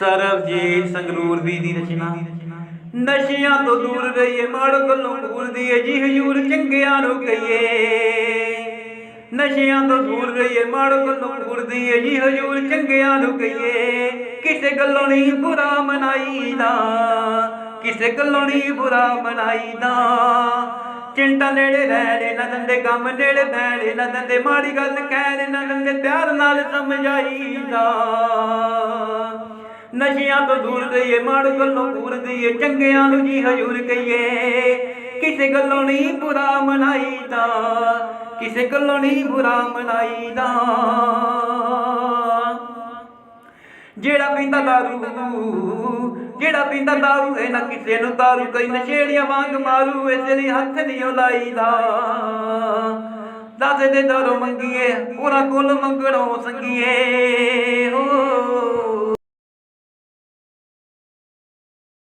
ਸਰਬਜੀਤ ਸੰਗਰੂਰ ਵੀ ਦੀ ਰਚਨਾ। ਨਸ਼ਿਆਂ ਤੋਂ ਦੂਰ ਰਹੀਏ, ਮਾੜੋ ਗੱਲੋਂ ਦੂਰ ਦੀਏ ਜੀ ਹਜੂਰ ਚੰਗਿਆਂ ਨੂੰ ਕਹੀਏ। ਨਸ਼ਿਆਂ ਤੋਂ ਦੂਰ ਰਹੀਏ, ਮਾੜੋ ਗੱਲੋਂ ਦੂਰ ਦੀਏ ਜੀ ਹਜੂਰ ਚੰਗਿਆਂ ਨੂੰ ਕਹੀਏ। ਕਿਸੇ ਗੱਲੋਂ ਨਹੀਂ ਬੁਰਾ ਮਨਾਈਦਾ, ਕਿਸੇ ਗੱਲੋਂ ਨਹੀਂ ਬੁਰਾ ਮਨਾਈਦਾ। ਚਿੰਤਾ ਨੇੜੇ ਰਹਿਣੇ ਨਾ ਦੰਦੇ ਕੰਮ ਨੇੜੇ ਬੈਣੇ ਨਾ ਦੰਦੇ, ਮਾੜੀ ਗੱਲ ਕਹਿਣੇ ਨਾ ਦੰਦੇ, ਪਿਆਰ ਨਾਲ ਸਮਝਾਈਦਾ ਨਸ਼ਿਆਂ ਤੋਂ ਦੂਰ ਰਹੀਏ ਮਾੜੂ ਗੱਲੋਂ ਦੂਰ ਰਹੀਏ ਚੰਗਿਆਂ ਨੂੰ ਜੀ ਹਜੂਰ ਕਹੀਏ। ਕਿਸੇ ਗੱਲੋਂ ਨਹੀਂ ਬੁਰਾ ਮਨਾਈਦਾ, ਕਿਸੇ ਗੱਲੋਂ ਨਹੀਂ ਬੁਰਾ ਮਨਾਈਦਾ। ਜਿਹੜਾ ਪੀਂਦਾ ਦਾਰੂ, ਜਿਹੜਾ ਪੀਂਦਾ ਦਾਰੂ, ਇਹ ਨਾ ਕਿਸੇ ਨੂੰ ਦਾਰੂ ਕਈ ਨਸ਼ੇੜੀਆਂ ਵਾਂਗ ਮਾਰੂ, ਇਸ ਲਈ ਹੱਥ ਨਹੀਂ ਓ ਲਾਈਦਾ। ਦਾਦੇ ਦੇ ਦਾਰੋ ਮੰਗੀਏ ਪੂਰਾ ਕੁੱਲ ਮੰਗਣੋ ਸੰਗੀਏ।